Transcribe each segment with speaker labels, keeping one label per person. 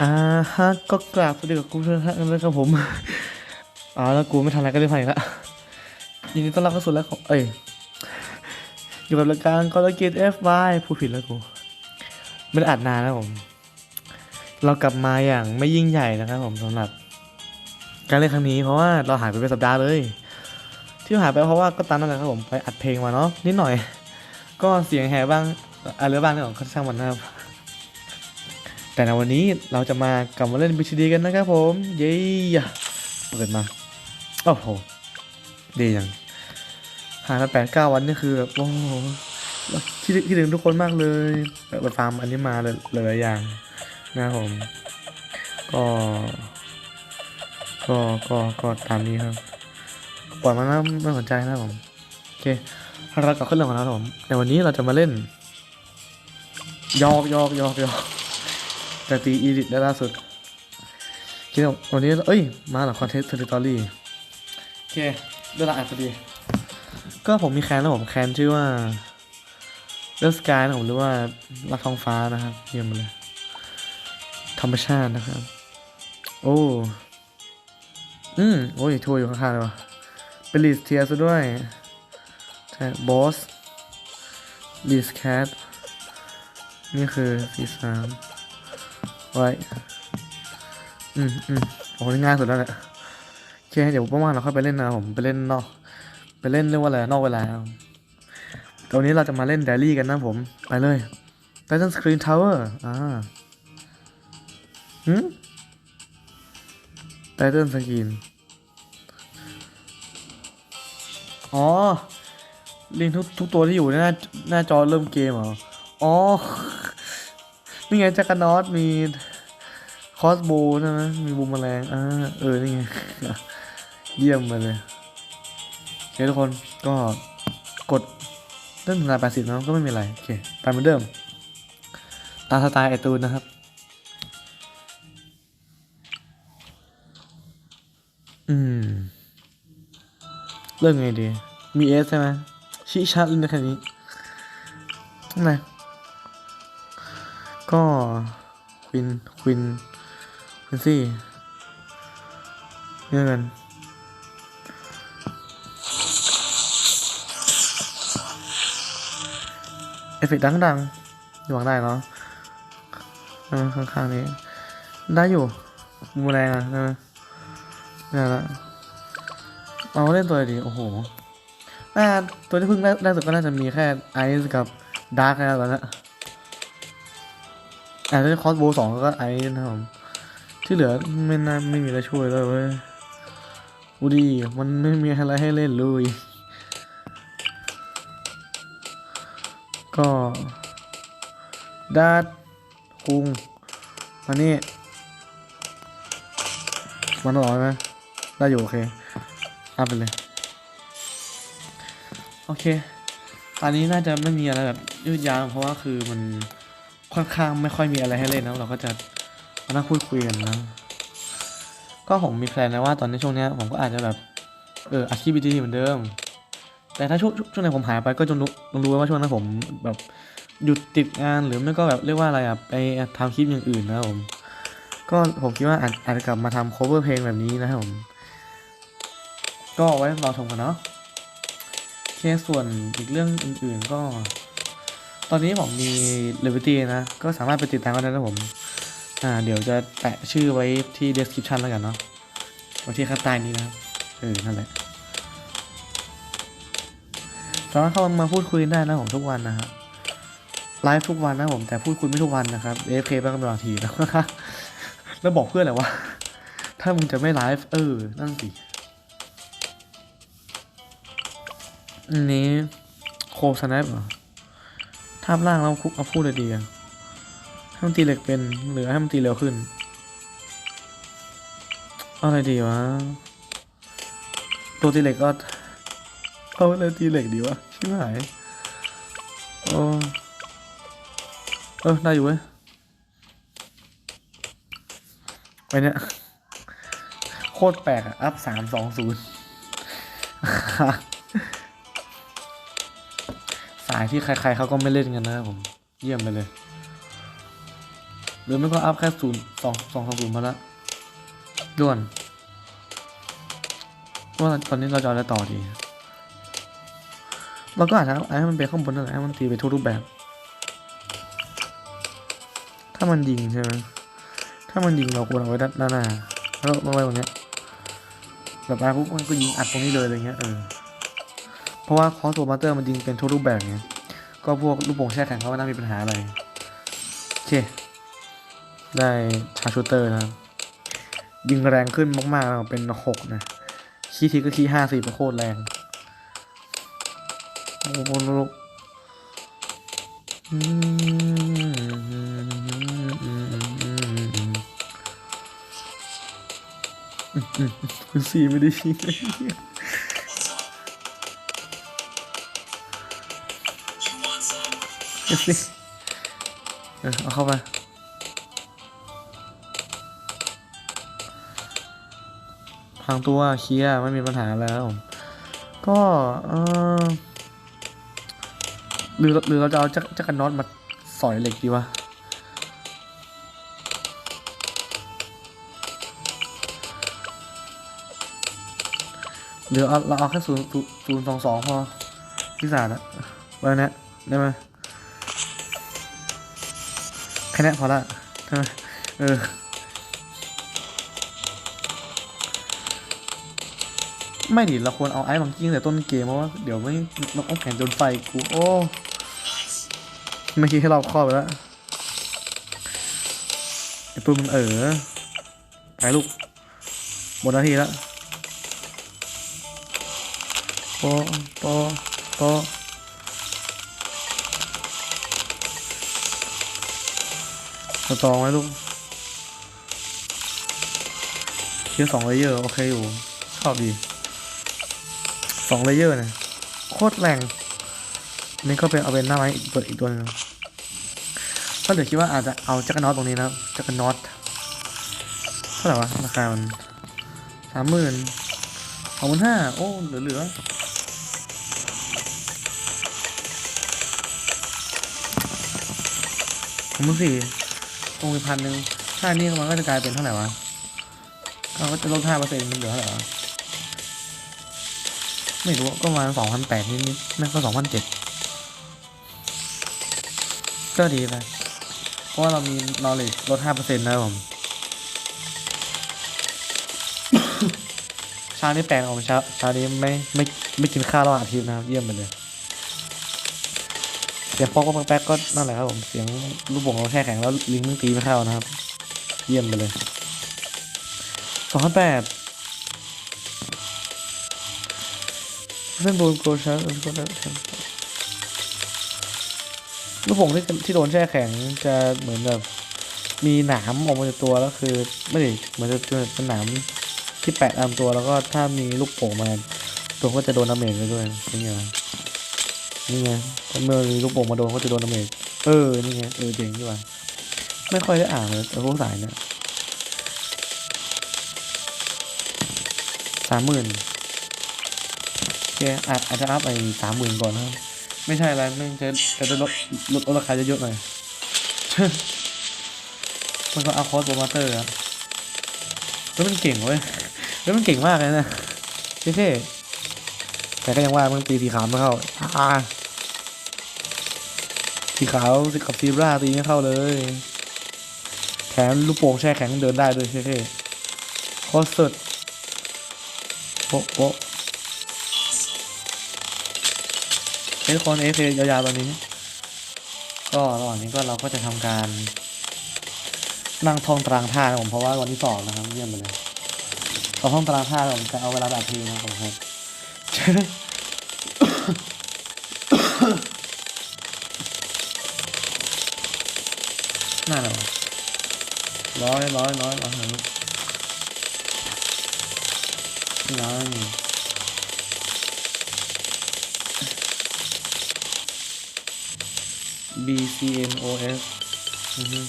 Speaker 1: อ่าฮะก็กราบสวัสดีกับคุณผู้ชมทุกท่านนะครับผมอ่าแล้วกูไม่ทันอะไรก็ได้ไปละยินดีต้อนรับเข้าสู่แล้วของเอ้ยอยู่กับรายการกอลเกตเอฟวพูดผิดแล้วกูไม่ได้อัดนานแล้วผม เรากลับมาอย่างไม่ยิ่งใหญ่นะครับผมสำหรับ การเล่นครั้งนี้เพราะว่าเราหายไปเป็นสัปดาห์เลย ที่หายไปเพราะว่าก็ตามนั่นแหละครับผมไปอัดเพลงมาเนาะนิดหน่อย ก็เสียงแหบบ้างอะไรบ้างเรื่องของข้าช่างมันนะครับ แต่ในวันนี้เราจะมากลับมาเล่น BCD กันนะครับผม เย้เปิดมา โอ้โห ดีจังหายมาแปดเก้าวันนี่คือแบบโอ้โหคิดคิดถึงทุกคนมากเลยแบบฟาร์มอันนี้มาเลยหลายอย่างนะครับผม ก็ ก็ก็ก็ตามนี้ครับปล่อยมันนะไม่สนใจนะผมโอเคเรากลับขึ้นเรื่องของเราครับผมในวันนี้เราจะมาเล่นยอกยอกยอกยอก แต่ตีอีดิทได้ล่าสุดคิดว่าวันนี้ เอ้ย มาหรอคอนเทนต์สตอรี่โอเคเวลาอ่านพอดี ก็ผมมีแคนแล้วผมแคนชื่อว่าเลือสกายนะผมหรือว่าลักท้องฟ้านะครับเยี่ยมเลย ธรรมชาตินะครับ โอ้ อืมโอ้ยทัวร์อยู่ข้างๆเลยวะเป็นลิสเทียซะด้วยใช่บอสลิสแคทนี่คือสีสาม ไว้ อืมอืมโอ้ยง่ายสุดแล้วแหละโอเคเดี๋ยวว่างๆเราค่อยไปเล่นนะผมไปเล่นนอก ไปเล่นเรียกว่าอะไรนอกเวลาครับตอนนี้เราจะมาเล่นเดลี่กันนะผม ไปเลย Titan Screen Tower อ่าหืม Titan Screen อ๋อ ลิงทุกทุกตัวที่อยู่หน้าหน้าจอเริ่มเกมเหรอ อ๋อ นี่ไงจักรนอตมี คอสโบใช่ไหมมีบูมแมลงอ่าเออ นี่ไง เยี่ยมมาเลยโอเคทุกคนก็กดเล่นถึงแปดสิบนะก็ไม่มีอะไร โอเคไปเหมือนเดิม ตามสไตล์ไอตูนนะครับ อืม เริ่มไงดี มีเอสใช่ไหมชิชัดเลยนะแค่นี้ทำไมก็ควินควิน ควินซี่เนี่ยกันเอฟเฟกต์ดังๆอยู่หวังได้เนาะข้างๆนี้ ได้อยู่มูแรงอะใช่ไหมนี่นละเอาเล่นตัวดีโอ้โหน่าตัวที่เพิ่งได้ได้สุดก็น่าจะมีแค่ไอซ์กับดาร์กแล้วตอนนี้อาจจะคอสโบสองก็ไอซ์นะครับผม ที่เหลือไม่น่าไม่มีอะไรช่วยเลยเว้ยอูดีมันไม่มีอะไรให้เล่นเลย ก็ดาร์คุงมานี่มันอร่อยไหมได้อยู่โอเคอัพไปเลย โอเคอันนี้น่าจะไม่มีอะไรแบบยืดยาวเพราะว่าคือมันค่อนข้างไม่ค่อยมีอะไรให้เล่นนะเราก็จะ มานั่งพูดคุยกันนะก็ผมมีแพลนนะว่าตอนในช่วงเนี้ยผมก็อาจจะแบบเอออาชีพบีทีเหมือนเดิม แต่ถ้าช่วงช่วงไหนผมหายไปก็จงรู้จงรู้ไว้ว่าช่วงนั้นผมแบบหยุดติดงานหรือไม่ก็แบบเรียกว่าอะไรอะไปทำคลิปอย่างอื่นนะผม ก็ผมคิดว่าอาจอาจจะกลับมาทำ cover เพลงแบบนี้นะครับผม ก็ไว้รอชมกันเนาะเคสส่วนอีกเรื่องอื่นๆก็ ตอนนี้ผมมี Liberty นะ ก็สามารถไปติดตามกันได้นะผม อ่าเดี๋ยวจะแปะชื่อไว้ที่ description แล้วกันเนาะไว้ที่ข้างใต้นี้นะครับเออนั่นแหละสามารถเข้ามาพูดคุยได้นะผมทุกวันนะครับไลฟ์ทุกวันนะผมแต่พูดคุยไม่ทุกวันนะครับ AFK บ้างบางทีนะแล้วบอกเพื่อนแหละว่า ถ้ามึงจะไม่ไลฟ์เออ นั่นสิอันนี้โคสแนปเหรอทาบล่างแล้วคุกเอาพูดเลยดีอะ ให้มันตีเหล็กเป็นหรือให้มันตีเร็วขึ้นอาอะไรดีวะ ตัวตีเหล็กก็เอาอะไรตีเหล็กดีวะ ชิบหายโอ้เออได้อยู่เว้ยไปเนี่ยโคตรแปลกอะอัพสามสองศูนย์สายที่ใครๆเขาก็ไม่เล่นกันนะครับผม เยี่ยมไปเลย หรือไม่ก็อัพแค่ศูนย์สองสองสองศูนย์มาละด่วนว่าตอนนี้เราจะอะไรต่อดีเราก็อาจจะเอาให้มันไปข้างบนนั่นแหละให้มันตีไปทุกรูปแบบ ถ้ามันยิงใช่ไหมถ้ามันยิงเราควรเอาไว้ด้านหน้าแล้วมาไว้ตรงเนี้ยแบบมาปุ๊บมันก็ยิงอัดตรงนี้เลยอะไรเงี้ยเออเพราะว่าคอสโซมาเตอร์มันยิงเป็นทุกรูปแบบไงก็พวกลูกโป่งแช่แข็งเขาไม่น่ามีปัญหาอะไรโอเค ได้ชาร์ชูเตอร์นะครับ ยิงแรงขึ้นมากๆนะครับเป็นหกนะคีทีก็คีห้าสี่โคตรแรงโอ้โหลูกอืมคุณสี่ไม่ได้ชี้เลยเดี๋ยวสิเออเอาเข้าไป ทางตัวเคลียร์ไม่มีปัญหาแล้วก็เออหรือหรือเราจะเอาจักรจักรน็อตมาสอยเหล็กดีวะหรือเอาเราเอาแค่ศูนย์ศูนย์สองสองพอพิศาจอะไว้นะได้ไหมแค่นี้พอละใช่ไหมเออ ไม่ดิเราควรเอาไอ้บางกิ้งแต่ต้นเกมเพราะว่าเดี๋ยวไม่นกเอาแข็งจนไฟกูโอ้ไม่คิดให้เราครอบไปแล้วไอ้ปืนมันเออไปลูกหมดนาทีแล้วโปะโปะโปะสตองไว้ลูกเคียสองเลเยอร์โอเคอยู่ชอบดี สองเลเยอร์เนี่ยโคตรแรงนี่ก็เป็นเอาเป็นหน้าไม้อีกตัวอีกตัวหนึงก็เดี๋ยวคิดว่าอาจจะเอาจักรน็อตตรงนี้นะจักรน็อตเท่าไหร่วะราคามันสามหมื่นสองหมื่นห้าโอ้เหลือเหลือสองหมื่นสี่ตรงอีกพันหนึ่งถ้านนี้มันก็จะกลายเป็นเท่าไหร่วะเราก็จะลดห้าเปอร์เซ็นต์มันเหลือเท่าไหร่วะ ไม่รู้ก็ประมาณสองพันแปดนิดๆแม่งก็สองพันเจ็ดก็ดีไปเพราะว่าเรามี knowledge ลดห้าเปอร์เซ็นต์นะครับผมเช้านี้แปลงออกมาเช้าเช้านี้ไม่ไม่ไม่กินข้าวระหว่างอาทิตย์นะครับเยี่ยมไปเลยเสียงป๊อกป๊อกแป๊กก็นั่นแหละครับผมเสียงลูกโป่งเราแช่แข็งแล้วลิงมึงตีไม่เข้านะครับ เยี่ยมไปเลยสองพันแปด เส้นบนโกชัสก็ได้ลูกโป่งที่ที่โดนแช่แข็งจะเหมือนแบบมีหนามออกมาจากตัวแล้วคือไม่ได้เหมือนจะเป็นหนามที่แปะตามตัวแล้วก็ถ้ามีลูกโป่งมาตัวก็จะโดนดาเมจไปด้วยนี่ไงนี่ไงถ้าเมื่อมีลูกโป่งมาโดนก็จะโดนดาเมจเออนี่ไงเออเจ๋งดีว่ะไม่ค่อยได้อ่านเลยแต่พวกสายเนี่ยสามหมื่น โอเคอาจอาจจะอัพไปสามหมื่นก่อนนะครับ ไม่ใช่อะไรไม่จะจะได้ลดลดราคาเยอะๆหน่อยมันก็เอาคอสโปรโมเตอร์ครับแล้วมันเก่งเว้ยแล้วมันเก่งมากเลยนะเท่ๆแต่ก็ยังว่ามันตีสีขาวไม่เข้าอ่าสีขาวสีกับซีบราตีไม่เข้าเลย แถมลูกโป่งแช่แข็งเดินได้ด้วยเท่ๆคอสสุดโป๊ะ โป๊ะเอฟคนเอฟยาวๆตอนนี้ ก็ระหว่างนี้ก็เราก็จะทำการ นั่งท่องตารางท่านะผมเพราะว่าวันที่สองนะครับเยี่ยมไปเลยตอนท่องตารางท่าผมจะเอาเวลาแบบทีนะครับผมครับน่าหนาร้อยร้อยร้อยร้อยหนึ่งร้อย B C N O S อือฮึ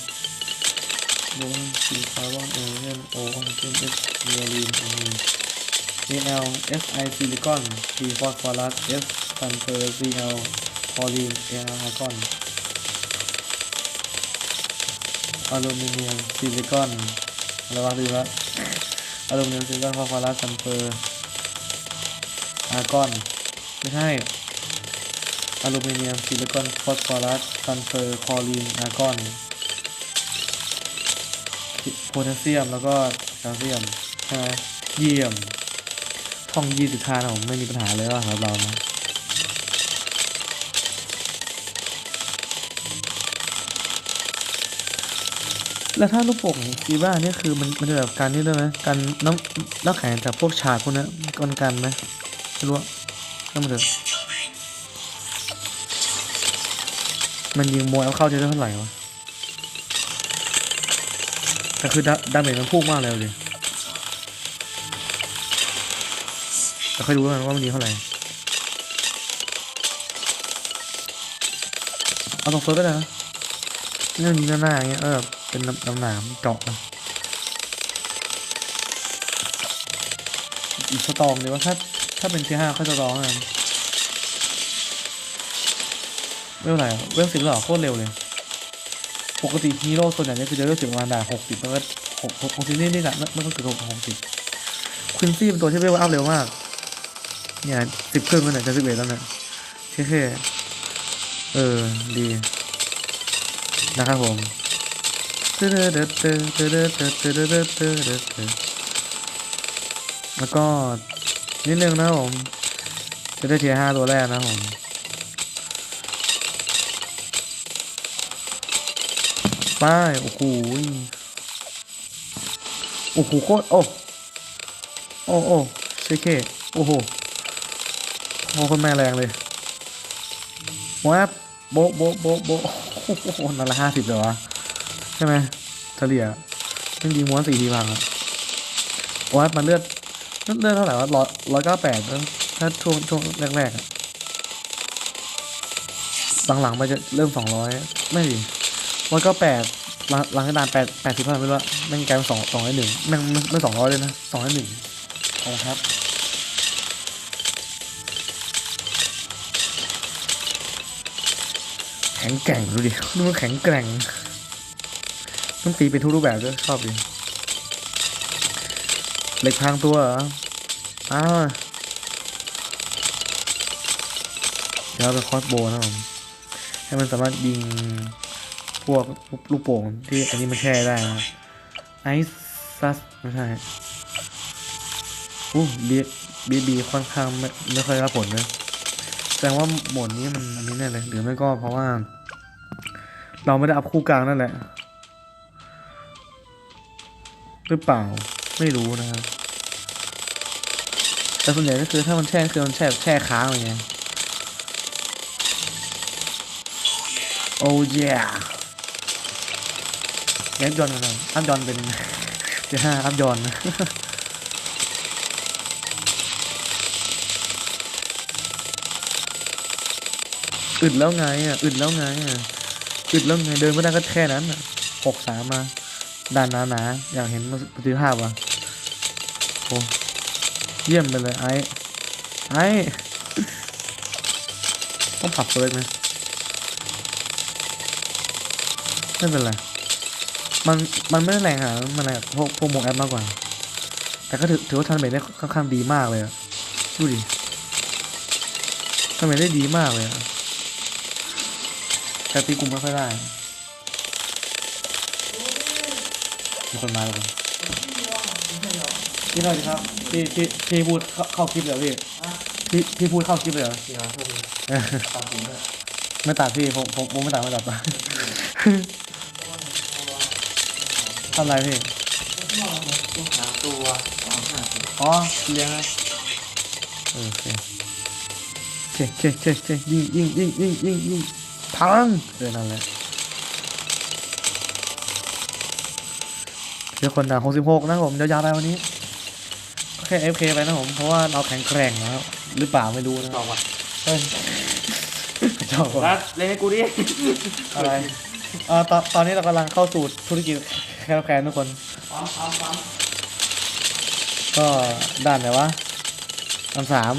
Speaker 1: ลงสีคาร์บอนโอเอนโอออกซิเจนเอสเรียลินอือฮึ A L S I ซิลิคอน P ฟอสฟอรัส S ซัลเฟอร์ C L คอลีน A R อาร์กอนอลูมิเนียมซิลิคอนอะไรวะลืมละอลูมิเนียมซิลิคอนฟอสฟอรัสซัลเฟอร์อาร์กอน ไม่ใช่ อลูมิเนียมซิลิคอนฟอสฟอรัสซัลเฟอร์คลอรีนอาร์กอนโพแทสเซียมแล้วก็แคลเซียมใช่ไหมเยี่ยมท่องยี่สิบท่านะผมไม่มีปัญหาเลยว่าสำหรับเรานะแล้วถ้าลูกโป่งฟีบ้าเนี่ยคือมันมันจะแบบการนี่ด้วยไหมการน้ำน้ำแข็งจากพวกฉากพวกนี้กันกันไหมไม่รู้ก็มาเถอะ มันยิงโมยเอาเข้าจะได้เท่าไหร่วะแต่คือดาเมจมันพุ่งมากเลยเลยแต่ค่อยดูกันว่ามันยิงเท่าไหร่ เอาตรงเฟิร์สก็ได้นะเรื่องนี้หน้าๆอย่างเงี้ยเออเป็นน้ำน้ำหนามเจาะอีกสตองเลยวว่าถ้าถ้าเป็นที่ห้าเขาจะร้องกัน เวลไหนอะเวลสิบหรอโคตรเร็วเลย ปกติฮีโร่ส่วนใหญ่เนี่ยคือจะเวลสิบประมาณด่าหกสิบมันก็หกหกหกสิบนี่นี่แหละมันก็เกือหกหกสิบควินซี่เป็นตัวที่เวลอัพเร็วมาก เนี่ยสิบครึ่งแล้วเนี่ยจะสิบเอ็ดแล้วเนี่ยเท่ๆเออดีนะครับผมแล้วก็นิดนึงนะผมจะได้เทียห้าตัวแรกนะผม ไป้ายโอ้โหโอ้โหโคตรโอ้โอ้โอ้เชเคโอ้โหโอ้คนแม่แรงเลยโมแอปโบะโบะโบะโบะโอ้โหนั่นละห้าสิบเลยวะใช่ไหมเฉลี่ยมันยิงม้วนสี่ทีพังอะโอ้ยมันเลือดเลือดเท่าไหร่วะร้อยร้อยเก้าแปดถ้าช่วงช่วงแรกๆอะหลังๆไปจะเริ่มสองร้อยไม่ดิ ร้อยเก้าแปดหลังหลังกระดานแปดแปดสิบเท่าไหร่ไม่รู้อะแม่งกลายเป็นสองสองร้อยหนึ่งแม่งไม่สองร้อยเลยนะสองร้อยหนึ่งขอบคุณครับแข็งแกร่งดูดิดูมันแข็งแกร่งต้องตีเป็นทุกรูปแบบด้วยชอบดีเหล็กพรางตัวเหรออ้าวเดี๋ยวเราไปคอสโบนะผมให้มันสามารถยิง วกลูกโป่งที่อันนี้มันแช่ได้นะไอซ์ซัสไม่ใช่อู้บีบีบีค่อนข้างไม่ไม่ค่อยรับผลเลยแสดงว่าหมดนี้มันอันนี้แน่เลยหรือไม่ก็เพราะว่า เราไม่ได้อัพคู่กลางนั่นแหละ หรือเปล่าไม่รู้นะครับแต่ส่วนใหญ่ก็คือถ้ามันแช่คือมันแช่แช่ค้างอะไรเงี้ยโอ้ย แอัพยอนกันหน่อยอัพยอนเป็นเดี๋ยวห้าอัพยอนนะอึดแล้วไงอะอึดแล้วไงอะอึดแล้วไงเดินไม่ได้ก็แค่นั้นอะหกสามมาด่านหนาๆอยากเห็นประสิภาพอะโอ้เยี่ยมไปเลยไอ้ไอ้ต้องปรับเฟิร์สไหมไม่เป็นไร มันมันไม่ได้แรงอะมันแรงกับพวกพวกโมงแอปมากกว่า แต่ก็ถือถือว่าทันเมทได้ค่อนข้างดีมากเลยอะดูดิทันเมทได้ดีมากเลยอะแต่ตีกลุ่มไม่ค่อยได้มีคนมาแล้วคนพี่หน่อยดิครับพี่พี่พี่พูดเข้าเข้าคลิปเลยเหรอพี่พี่พี่พูดเข้าคลิปเลยเหรอ
Speaker 2: ที่ร้านพวกนี้
Speaker 1: เออ
Speaker 2: ตามผมเลย
Speaker 1: ไม่ตัดพี่ผมผมผมไม่ตัดไม่ตัด ทำไรพี่
Speaker 2: ลูกค้าตัวสองห้าสิบ
Speaker 1: อ๋อเลี้ยงนะเออโอเคเช่เช่เช่เช่ยิงยิงยิงยิงยิงยิงพังเออนั่นแหละเดี๋ยวคนด่าหกสิบหกนะผมเดี๋ยวยาวไปวันนี้โอเคเอฟเคไปนะผมเพราะว่าเราแข็งแกร่งแล้วหรือเปล่าไม่รู้นะ
Speaker 2: ต่อว่ะ
Speaker 1: เฮ้ยชอบ
Speaker 2: รั
Speaker 1: ว่ะ
Speaker 2: ดเล่นให้กูดิ
Speaker 1: อะไรเอ่อตอนตอนนี้เรากำลังเข้าสู่ธุรกิจแคร์แคร์ทุกคน
Speaker 2: พร้อมพร้อมพร้อม
Speaker 1: ก็ด่านไหนวะด่านสาม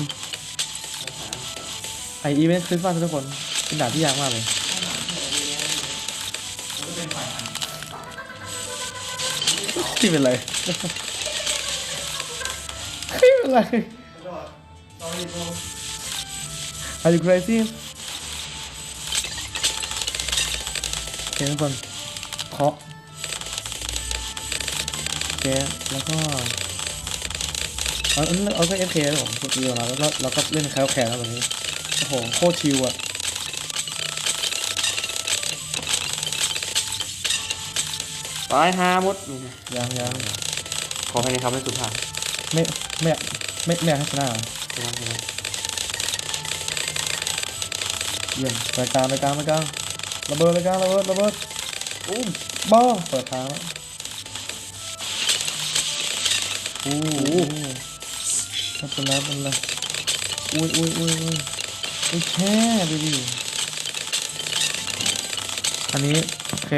Speaker 1: ไออีเวนต์คริสต์มาสทุกคน เป็นด่านที่ยากมากเลยไม่เป็นไรไม่เป็นไร Are you crazy โอเคทุกคนเคาะโอ เคแล้วก็เอาเอาเอาก็เอฟเคแล้วผมกดเดียวแล้วแล้วเราก็เล่นแคลแคร์แล้วแบบนี้โอ้โหโคตรชิลอะ
Speaker 2: ตายหาหมด
Speaker 1: ยังยัง
Speaker 2: ขอให้ในคำให้สุภาพ
Speaker 1: ไม่ไม่ไม่ไม่อยากให้ชนะเหรอ
Speaker 2: ใช่ไหมใช่ไหม
Speaker 1: เยี่ยมไปกลางไปกลางไปกลางระเบิดไปกลางระเบิดระเบิดอุ้มบ้าเปิดทางแล้ว อู้หูไม่เป็นไรไม่เป็นไรอุ้ยอุ้ยอุ้ยอุ้ยอุ้ยแค่ดูดิอันนี้ โอเค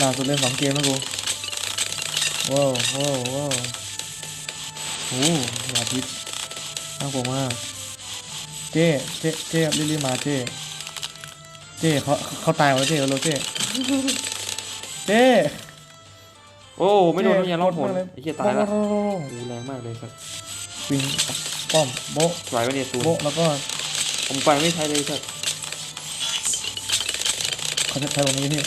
Speaker 1: ล่าสุดเล่นสองเกมแล้วกูว้าวว้าวว้าวโอ้ยาพิษน่ากลัวมากเจ๊เจ๊เจ๊รีบรีมาเจ๊เจ๊เขาเขาตายแล้วเจ๊เอาเร็วเจ๊ เจ๊
Speaker 2: โอ้ ไม่โดนไม่ยังร้องผล
Speaker 1: เจ๊
Speaker 2: ไอ้เหี้ยตายแล้ว
Speaker 1: โอ้โห
Speaker 2: โอ้แรงมากเลยครับ
Speaker 1: วิ่งป้อมโบ๊ะ
Speaker 2: ไหวไว้เนี่ยตูน
Speaker 1: โบ๊ะแล้วก็
Speaker 2: ผมไปไม่ใช้เลยครับ
Speaker 1: เขาจะใช้ตรงนี้พี่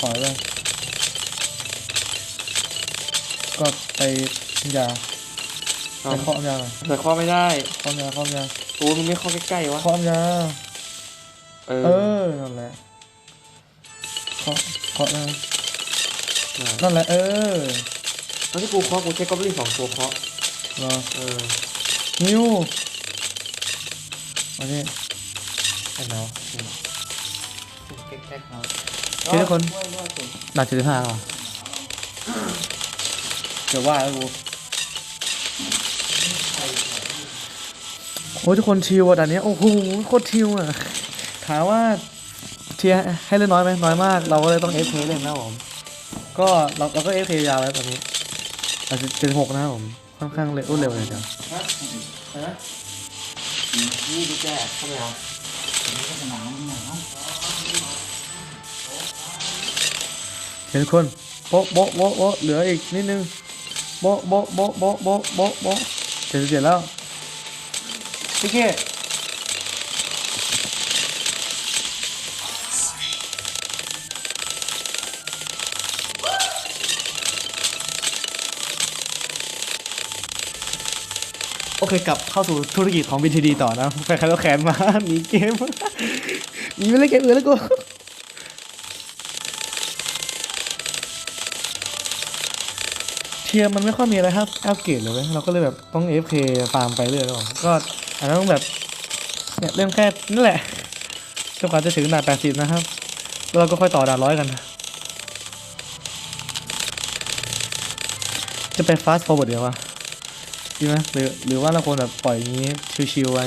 Speaker 1: ถอยไปก็ไปยาไปเคาะยาหน่อย
Speaker 2: แต่ข้อไม่ได้
Speaker 1: เคาะยาเคาะยา
Speaker 2: ตูนมึงไม่เข้าใกล้ๆวะ
Speaker 1: เคาะยา
Speaker 2: เอ
Speaker 1: เอ
Speaker 2: อ
Speaker 1: อนั่นแหละ เคาะเคาะนะ
Speaker 2: นั่น
Speaker 1: นั่นแหละเออ
Speaker 2: ตอนที่กูเคาะกูใช้กอบลินสองตัวเคาะ
Speaker 1: รอ
Speaker 2: เออ
Speaker 1: นิวอันนี้
Speaker 2: ไอ้เนาะแก๊กๆเนาะ
Speaker 1: พี่ทุกคนหนักเจ็ดสิบห้าหรอเดี๋ยวว่าแล้วกูโอ้ยทุกคนชิวอะด่านเนี้ยโอ้โหโคตรชิวอะถามว่า เทียร์ให้เล่นน้อยไหมน้อยมาก เราก็เลยต้องเอฟเคเล่นนะผม ก็เราเราก็เอฟเคยาวแล้วตอนนี้อาจจะเจ็ดหกนะครับผมค่อนข้างเร็วรวดเร็วเลยเดียว
Speaker 2: ฮะนี่ดูแจ๊เข้าไปเอา
Speaker 1: เห็นทุกคนโบ๊ะโบ๊ะโบ๊ะโบ๊ะเหลืออีกนิดนึงโบ๊ะโบ๊ะโบ๊ะโบ๊ะโบ๊ะโบ๊ะโบ๊ะเจ็ดสิบเจ็ดแล้วพี่เก้ โอเคกลับเข้าสู่ธุรกิจของ BTD ต่อนะใครๆก็แขนมาหนีเกมหนีไปเล่นเกมอื่นแล้วกูเทียร์มันไม่ค่อยมีอะไรครับอัปเกรดเลยเว้ยเราก็เลยแบบต้อง FK ฟาร์มไปเรื่อยๆก็อาจจะต้องแบบเนี่ยเล่นแค่นั่นแหละจนกว่าจะถึงด่าน80 นะครับ แล้วเราก็ค่อยต่อด่านร้อยกัน จะไป fast forward เดี๋ยววะ ดีไหมหรือหรือว่าเราควรแบบปล่อยอย่างนี้ชิวๆไว้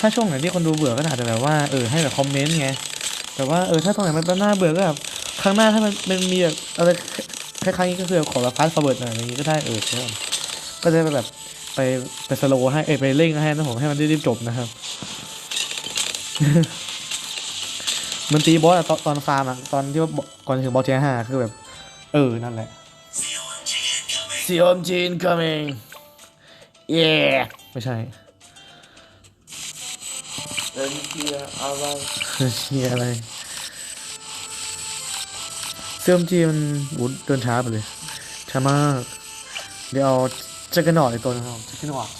Speaker 1: ถ้าช่วงไหนที่คนดูเบื่อก็อาจจะแบบว่าเออให้แบบคอมเมนต์ไงแต่ว่าเออถ้าตรงไหนมันน่าเบื่อก็แบบครั้งหน้าถ้ามันมันมีแบบอะไรคล้ายๆนี้ก็คือขอแบบฟาสต์ฟอร์เวิร์ดหน่อยอย่างนี้ก็ได้เออใช่ครับก็จะแบบไปไปสโลว์ให้เอไปเร่งให้นะผมให้มันรีบๆจบนะครับมันตีบอสอะตอนตอนฟาร์มอะตอนที่ว่าก่อนถึงบอสเทียห้าคือแบบ เออ นั่นแหละ COMG incoming yeah ไม่ใช่
Speaker 2: เดินเทียร์อะไร
Speaker 1: เชียอะไรเสื่อมจีมันวุดเดินช้าไปเลยช้ามาก เดี๋ยวเอาแจ็คเก็ตนอร์ดอีกตัวหนึงครับแจ็คเก็ตนอร์ด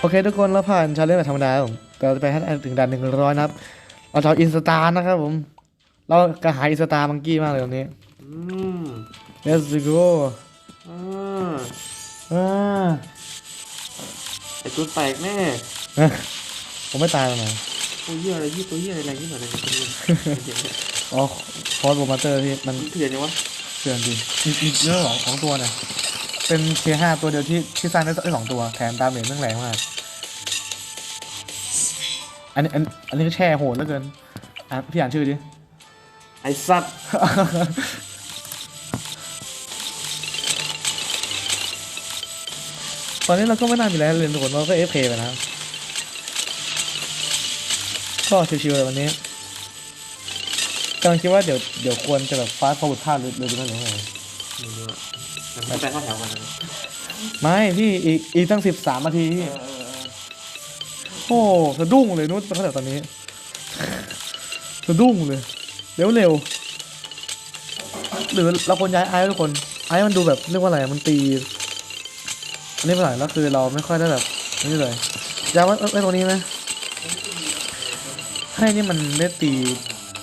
Speaker 1: โอเคทุกคนเราผ่านชาเลนจ์แบบธรรมดาครับผมแต่เราจะไปให้ได้ถึงด่านหนึ่งร้อยนะครับเราจะเอาอินสตาร์นะครับผม เรากระหายอินสตาร์มังกี้มากเลยตรงนี้
Speaker 2: อืม
Speaker 1: let's go
Speaker 2: อ่า
Speaker 1: อ่า
Speaker 2: ไอ้ตูนแตกแน่
Speaker 1: ผมไม่ตายหรอกนะ
Speaker 2: โอ้ยเหี้ยอะไรยี่ตัวเหี้ยอะไรแรงยี่หน่อยเลยคนนี้
Speaker 1: อ๋อคอร์สโบมาเตอร์ที่มัน
Speaker 2: มันเถื่อนยังวะ
Speaker 1: เถื่อนจริงอีกอีกเรื่องของของตัวเนี่ย เป็นเคห้าตัวเดียวที่ที่สร้างได้ได้สองตัวแถมดาเมจเรื่องแรงมาก อันนี้อันอันนี้ก็แช่โหดเหลือเกินอะพี่อ่านชื่อดิ
Speaker 2: ไอ้สัตว์
Speaker 1: ตอนนี้เราก็ไม่น่ามีอะไรเลยทุกคนเราก็เอฟเคไปนะครับก็ชิวๆเลยวันนี้กำลังคิดว่าเดี๋ยวเดี๋ยวควรจะแบบฟาสต์ฟอร์ดพลาหรือหรือไม่หรือไง
Speaker 2: ไม่รู้อะแต่มันไปเข้าแถวกันนะ
Speaker 1: ไม่พี่อีกอีกตั้งสิบสามนาทีพี่โอ้สะดุ้งเลยนู้นเป็นเท่าไหร่ตอนนี้สะดุ้งเลย เร็วเร็วหรือเราควรย้ายไอ้ทุกคนไอ้มันดูแบบเรียกว่าอะไรมันตีอันนี้เป็นไรแล้วคือเราไม่ค่อยได้แบบนี่เลยย้ายไว้ไว้ตรงนี้ไหมให้นี่มันได้ตี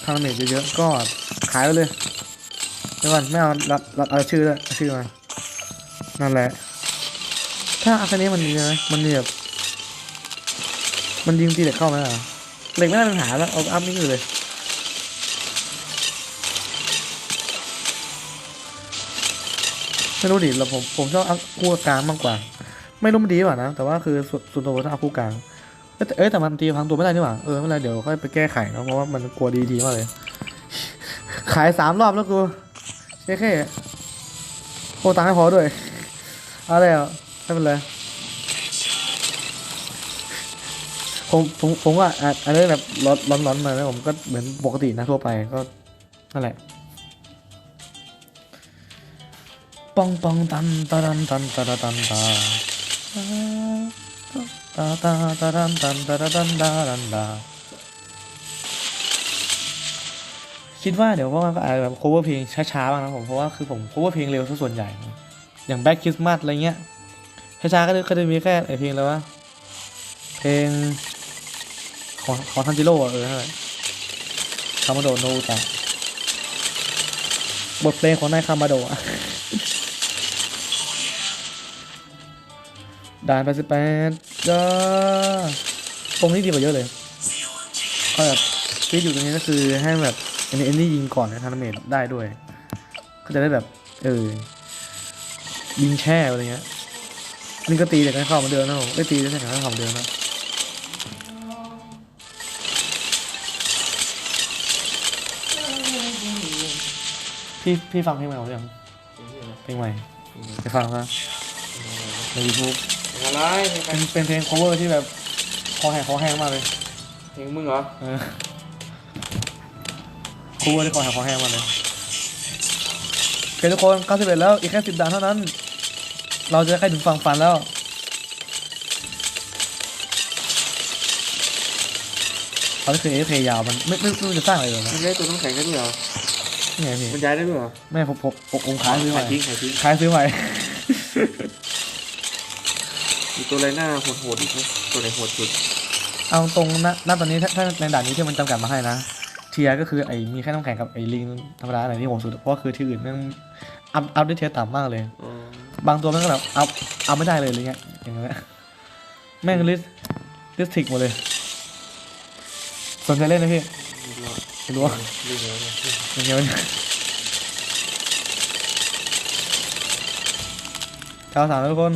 Speaker 1: ทางเมจเยอะๆก็ขายไปเลยเดี๋ยวก่อนไม่เอารับรับเอาชื่อด้วยชื่อมานั่นแหละ ถ้าอาคานี้มันมีไหมมันมีแบบมันยิงตีเหล็กเข้าไหมอะเหล็กไม่น่าเป็นปัญหาแล้วเอาอัพนี่อยู่เลย ไม่รู้ดิเราผมผมชอบอัพคู่กลางมากกว่า ไม่รู้มันดีกว่านะ แต่ว่าคือส่วนส่วนตัวผมชอบอัพคู่กลางเอ้ยแต่มันตีพังตัวไม่ได้นี่หว่าเออไม่เป็นไรเดี๋ยวค่อยไปแก้ไขเนะเพราะว่ามันกลัวดีดีมากเลย ขายสามรอบแล้วกูเช่แค่โอ้ตังให้พอด้วยเอาแล้วไม่เป็นไรผมผมผมว่าอะอันนี้แบบร้อนร้อนร้อนมาแล้วผมก็เหมือนปกตินะทั่วไปก็นั่นแหละ ปองปองตันตาดันตันตาดาตันตาตาตาตาดันตันตาดันดาดันดาคิดว่าเดี๋ยวว่าก็อาจจะแบบ cover เพลงช้าๆบ้างนะผมเพราะว่าคือผม cover เพลงเร็วซะส่วนใหญ่ อย่าง Black Christmas อะไรเงี้ยช้าๆก็จะก็จะมีแค่เพลงแล้วว่าเพลงของของทันจิโร่เออนั่นแหละคามาโดโนแต่บทเพลงของนายคามาโดะ ด่านแปดสิบแปดจ้าตรงนี้ดีกว่าเยอะเลยก็แบบที่อยู่ตรงนี้ก็คือให้แบบอันนี้อันนี้ยิงก่อนนะทันเมดได้ด้วย ก็จะได้แบบ เออ ยิงแช่อะไรเงี้ยนี่ก็ตีแต่กันเข้าเหมาเดิมนะผมไม่ตีแต่กันเข้าเหมาเดิมนะพี่พี่ฟังเพลงใหม่ของยังเพลงใหม่ไปฟังนะในยูทูบ
Speaker 2: อะไรเพลง
Speaker 1: เป็นเป็นเพลง cover ที่แบบคอแห้งคอแห้งมากเลย
Speaker 2: เพลงมึงเหรอ
Speaker 1: เออ cover ที่คอแห้งคอแห้งมากเลยโอเคทุกคน91แล้วอีกแค่10ด่านเท่านั้น เราจะใกล้ถึงฝั่งฝันแล้วเขาคือเอฟเพยาวมันไม่ไม่ไม่รู้จะสร้างอะไรเลยนะ
Speaker 2: มันย้ายตัวน้ำแข็งได้ด้วยเหรอ
Speaker 1: นี่ไงพี่
Speaker 2: มันย้ายได้ด้วยเหรอ
Speaker 1: ไม่ผมผมผมผมขายซื้อใหม่
Speaker 2: ขายทิ้งขายทิ้ง
Speaker 1: ขายซื้อใหม่
Speaker 2: มีตัวอะไรหน้าโหดๆอีกไหมตัวไหนโหดสุด
Speaker 1: เอาตรงณณตอนนี้ถ้าถ้าในด่านนี้ที่มันจำกัดมาให้นะ เทียก็คือไอ้มีแค่น้ำแข็งกับไอ้ลิงธรรมดาอะไรที่โหดสุด เพราะว่าคือที่อื่นแม่งอัพอัพได้เทียร์ต่ำมากเลย
Speaker 2: อ๋อ
Speaker 1: บางตัวแม่งก็แบบอัพอัพไม่ได้เลยอะไรเงี้ยอย่างเงี้ยแม่งลิสลิสติกหมดเลยสนใจเล่นนะพี่
Speaker 2: ไม่รู้อะ
Speaker 1: ไม่รู้ว่า
Speaker 2: เรื่องอะไรเนี่ย
Speaker 1: อย่างเงี้ยเก้าสามทุกคน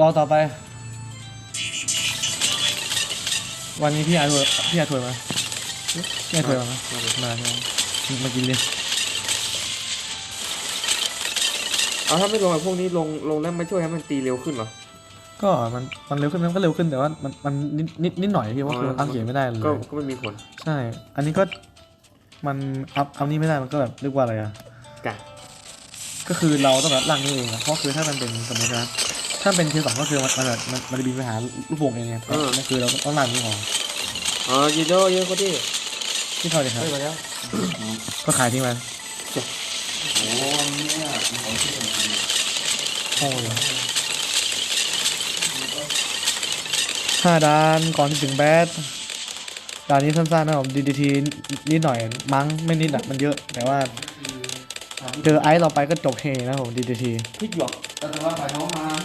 Speaker 1: รอต่อไป วันนี้พี่อาถวยพี่อาถวยมาพี่อาถวยมาไหม
Speaker 2: มาเลย
Speaker 1: มาใช่ไหมมากินเลย
Speaker 2: เอาถ้าไม่ลงไอ้พวกนี้ลงลงแล้วมาช่วยให้มันตีเร็วขึ้นเหรอ
Speaker 1: ก็มันมันเร็วขึ้นมันก็เร็วขึ้นแต่ว่ามันมันนิดนิดนิดหน่อยพี่ว่าคือมันตั้งเขียนไม่ได้เลย
Speaker 2: ก็ก็ไม่มีผล
Speaker 1: ใช่ อันนี้ก็มันอัพอัพนี่ไม่ได้มันก็แบบเรียกว่าอะไรอะ
Speaker 2: กะ
Speaker 1: ก็คือเราต้องแบบร่างนี่เองอะเพราะคือถ้ามันเป็นสมมตินะ ถ้าเป็นเทียร์สองก็คือมันมันแบบมันมันจะบินไปหาลูกโป่งเองไงนั่นคือเราต้องร่างนี่ของ
Speaker 2: อ๋อเยอะเยอะก็ดี
Speaker 1: ที่เขาเลยครับ
Speaker 2: ให้มาแล้ว
Speaker 1: ก็ขายทิ้งมัน
Speaker 2: โอ้เนี่ยของที่
Speaker 1: โอ้ยห้าด้านก่อนที่ถึงแบดด่านนี้สั้นๆนะผม DDT นิดหน่อยมั้งไม่นิดอะมันเยอะ แต่ว่า เจอไอซ์เราไปก็จบเฮนะผม DDT
Speaker 2: พริกหยอก
Speaker 3: แต่ว่าฝ่ายน้องมาหันไปกั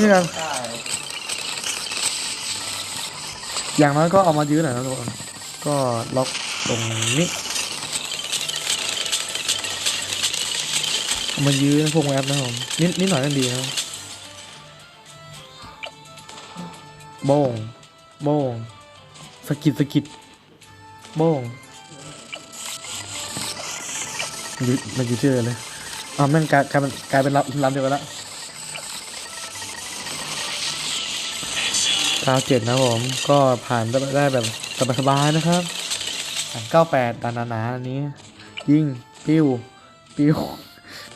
Speaker 1: นี่
Speaker 3: น
Speaker 1: ใช่
Speaker 3: อย่า
Speaker 1: งน้อยก็เอามายื้อหน่อยนะทุกคนก็ล็อกตรงนี้ามายื้อพวกแอปนะผมนิดนิดหน่อยก็ดีนะโบงโบงสกิดสกิดโบงยืดมันยืดเชื่อเลยอ่าแม่งกลายกลายเป็นกลายเป็นลำลำเดียวกันละ เก้าเจ็ดนะผมก็ผ่านได้แบบสบายๆนะครับเก้าแปดดานหนาๆอันนี้ ยิงปิ้วปิ้ว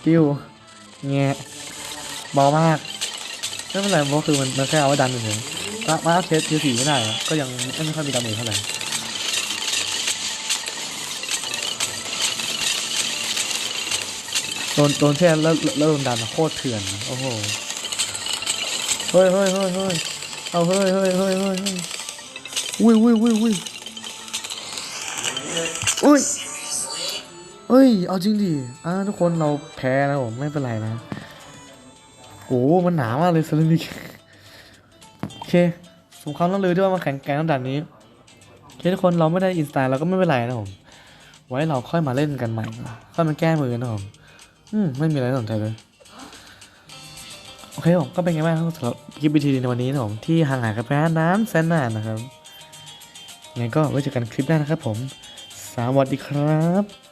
Speaker 1: ปิ้วแงะเบามากไม่เป็นไรเพราะคือมันมันแค่เอาไว้ดันเฉยๆมาอัพเทสทีสี่ไม่ได้ก็ยังไม่ค่อยมีดาเมจเท่าไหร่โดนโดนแช่แล้วแล้วโดนดันโคตรเถื่อน โอ้โห เฮ้ยเฮ้ยเฮ้ยเฮ้ย เอาเฮ้ยเฮ้ยเฮ้ยเฮ้ยเฮ้ยอุ้ยอุ้ยอุ้ยอุ้ยอุ้ยเฮ้ย เอาจริงดิอ่าทุกคนเราแพ้นะผมไม่เป็นไรนะโอ้มันหนามากเลยเซรามิกโอเคสมความต้องลือด้วยว่ามาแข่งแกงน้ำดันนี้โอเคทุกคนเราไม่ได้อินสตาเราก็ไม่เป็นไรนะผม ไว้เราค่อยมาเล่นกันใหม่ค่อยมาแก้มือนะผม อืมไม่มีอะไรน่าสนใจเลย โอเคผมก็เป็นไงบ้างสำหรับคลิปวิธีในวันนี้นะผมที่ห่างหายกับแม่นานแสนนานนะครับยังไงก็ไว้เจอกันคลิปหน้านะครับผม สวัสดีครับ